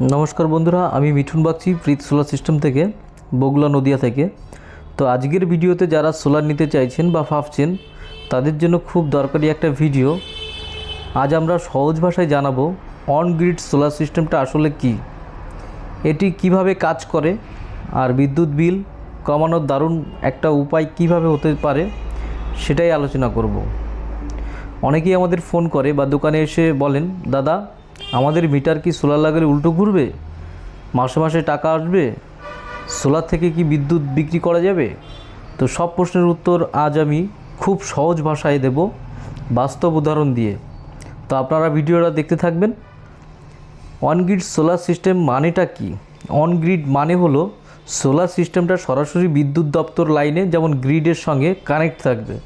নমস্কার বন্ধুরা, আমি মিঠুন বাগচি, প্রীত সোলার সিস্টেম থেকে, বগুলা নদিয়া থেকে। তো আজকের ভিডিওতে যারা সোলার নিতে চাইছেন বা ভাবছেন, তাদের জন্য খুব দরকারি একটা ভিডিও। আজ আমরা সহজ ভাষায় জানাব অন গ্রিড সোলার সিস্টেমটা আসলে কি? এটি কীভাবে কাজ করে? আর বিদ্যুৎ বিল কমানোর দারুণ একটা উপায় কীভাবে হতে পারে? সেটাই আলোচনা করব। অনেকেই আমাদের ফোন করে বা দোকানে এসে বলেন, দাদা আমাদের মিটার কি সোলার লাগালে উল্টো ঘুরবে? মাসে মাসে টাকা আসবে? সোলার থেকে কি বিদ্যুৎ বিক্রি করা যাবে? তো সব প্রশ্নের উত্তর আজ আমি খুব সহজ ভাষায় দেব, বাস্তব উদাহরণ দিয়ে। তো আপনারা ভিডিওটা দেখতে থাকবেন। অন গ্রিড সোলার সিস্টেম মানেটা কি? অন গ্রিড মানে হলো সোলার সিস্টেমটা সরাসরি বিদ্যুৎ দপ্তর লাইনে যেমন গ্রিডের সঙ্গে কানেক্ট থাকবে।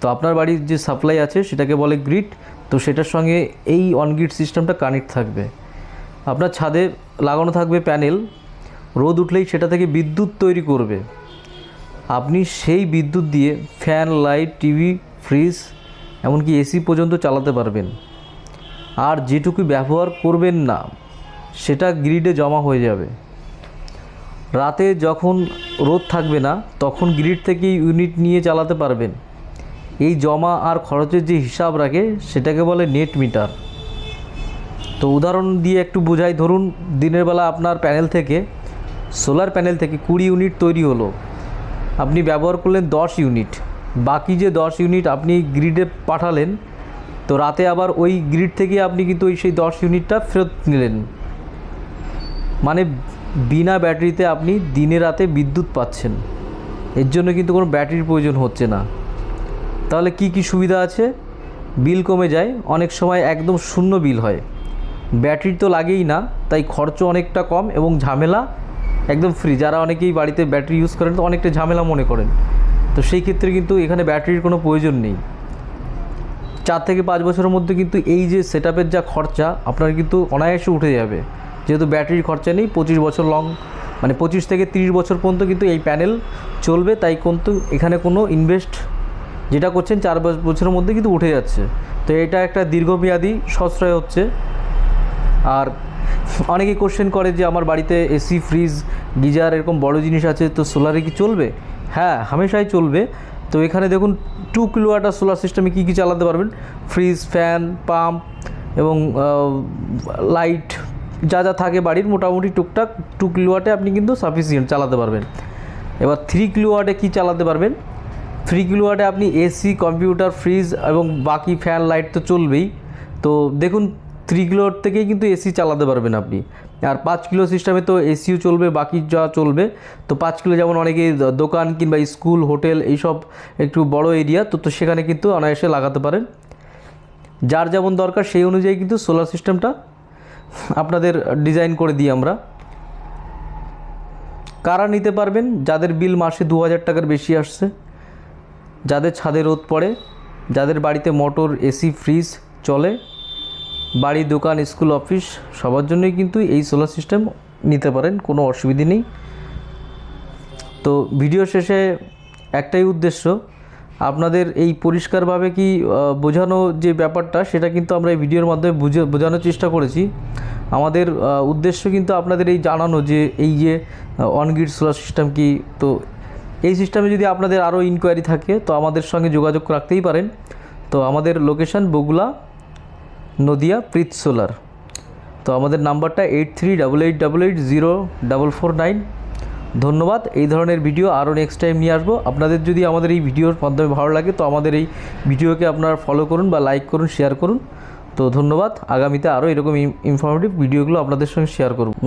তো আপনার বাড়ির যে সাপ্লাই আছে সেটাকে বলে গ্রিড তো সেটার সঙ্গে এই অন গ্রিড সিস্টেমটা কানেক্ট থাকবে। আপনার ছাদে লাগানো থাকবে প্যানেল রোদ উঠলেই সেটা থেকে বিদ্যুৎ তৈরি করবে। আপনি সেই বিদ্যুৎ দিয়ে ফ্যান লাইট টিভি ফ্রিজ এমনকি এসি পর্যন্ত চালাতে পারবেন। আর যেটুকু ব্যবহার করবেন না, সেটা গ্রিডে জমা হয়ে যাবে। রাতে যখন রোদ থাকবে না, তখন গ্রিড থেকে ইউনিট নিয়ে চালাতে পারবেন। এই জমা আর খরচের যে হিসাব রাখে, সেটাকে বলে নেট মিটার তো উদাহরণ দিয়ে একটু বোঝাই, ধরুন দিনের বেলা আপনার প্যানেল থেকে সোলার প্যানেল থেকে কুড়ি ইউনিট তৈরি হলো। আপনি ব্যবহার করলেন দশ ইউনিট বাকি যে দশ ইউনিট আপনি গ্রিডে পাঠালেন, তো রাতে আবার ওই গ্রিড থেকে আপনি কিন্তু ওই সেই দশ ইউনিটটা ফেরত নিলেন। মানে বিনা ব্যাটারিতে আপনি দিনে রাতে বিদ্যুৎ পাচ্ছেন। এর জন্য কিন্তু কোনো ব্যাটারির প্রয়োজন হচ্ছে না। তাহলে কি কি সুবিধা আছে? বিল কমে যায়, অনেক সময় একদম শূন্য বিল হয়। ব্যাটারি তো লাগেই না, তাই খরচ অনেকটা কম এবং ঝামেলা একদম ফ্রি যারা অনেকেই বাড়িতে ব্যাটারি ইউজ করেন, তো অনেকটা ঝামেলা মনে করেন। তো সেই ক্ষেত্রে কিন্তু এখানে ব্যাটারির কোনো প্রয়োজন নেই। চার থেকে পাঁচ বছরের মধ্যে কিন্তু এই যে সেট যা খরচা, আপনার কিন্তু অনায়াসে উঠে যাবে। যেহেতু ব্যাটারির খরচা নেই, পঁচিশ বছর লং মানে পঁচিশ থেকে তিরিশ বছর পর্যন্ত কিন্তু এই প্যানেল চলবে, তাই কিন্তু এখানে কোনো ইনভেস্ট যেটা করছেন চার বছ- বছরের মধ্যে কিন্তু উঠে যাচ্ছে। তো এটা একটা দীর্ঘমেয়াদী সাশ্রয় হচ্ছে। আর অনেকে কোশ্চেন করে যে আমার বাড়িতে এসি ফ্রিজ গিজার এরকম বড় জিনিস আছে, তো সোলারে কি চলবে? হ্যাঁ হামেশাই চলবে। তো এখানে দেখুন টু কিলোওয়াটার সোলার সিস্টেমে কী কী চালাতে পারবেন? ফ্রিজ ফ্যান পাম্প এবং লাইট যা যা থাকে বাড়ির মোটামুটি টুকটাক টু কিলোওয়াটে আপনি কিন্তু সাফিসিয়েন্ট চালাতে পারবেন। এবার থ্রি কিলোওয়াটে কী চালাতে পারবেন? থ্রি কিলোওয়াটে আপনি এসি, কম্পিউটার, ফ্রিজ এবং বাকি ফ্যান, লাইট তো চলবেই। তো দেখুন থ্রি কিলোর থেকেই কিন্তু এসি চালাতে পারবেন আপনি। আর পাঁচ কিলো সিস্টেমে তো এসিও চলবে, বাকি যা চলবে। তো পাঁচ কিলো যেমন অনেকে দোকান কিংবা স্কুল, হোটেল এইসব একটু বড় এরিয়া, তো তো সেখানে কিন্তু অনায়াসে লাগাতে পারেন। যার যেমন দরকার সেই অনুযায়ী কিন্তু সোলার সিস্টেমটা আপনাদের ডিজাইন করে দিই আমরা। কারা নিতে পারবেন? যাদের বিল মাসে দু হাজার টাকার বেশি আসছে। যাদের ছাদে রোদ পড়ে, যাদের বাড়িতে মোটর, এসি, ফ্রিজ চলে, বাড়ি, দোকান, স্কুল, অফিস, সবার জন্যই কিন্তু এই সোলার সিস্টেম নিতে পারেন, কোনো অসুবিধে নেই। তো ভিডিও শেষে একটাই উদ্দেশ্য, আপনাদের এই পরিষ্কারভাবে কি বোঝানো যে ব্যাপারটা, সেটা কিন্তু আমরা এই ভিডিওর মাধ্যমে বুঝে, বোঝানোর চেষ্টা করেছি। আমাদের উদ্দেশ্য কিন্তু আপনাদের এই জানানো যে, এই যে অনগ্রিড সোলার সিস্টেম কি, তো এই সিস্টেমে যদি আপনাদের আরও ইনকোয়ারি থাকে, তো আমাদের সঙ্গে যোগাযোগ রাখতেই পারেন। তো আমাদের লোকেশন বগুলা নদিয়া, প্রীত সোলার। তো আমাদের নাম্বারটা eight three double eight double eight zero double four nine ধন্যবাদ, এই ধরনের ভিডিও আরও নেক্সট টাইম নিয়ে আসব। আপনাদের যদি আমাদের এই ভিডিওর মাধ্যমে ভালো লাগে, তো আমাদের এই ভিডিওকে আপনারা ফলো করুন বা লাইক করুন শেয়ার করুন। তো ধন্যবাদ, আগামীতে আরও এরকম ইনফরমেটিভ ভিডিওগুলো আপনাদের সঙ্গে শেয়ার করব।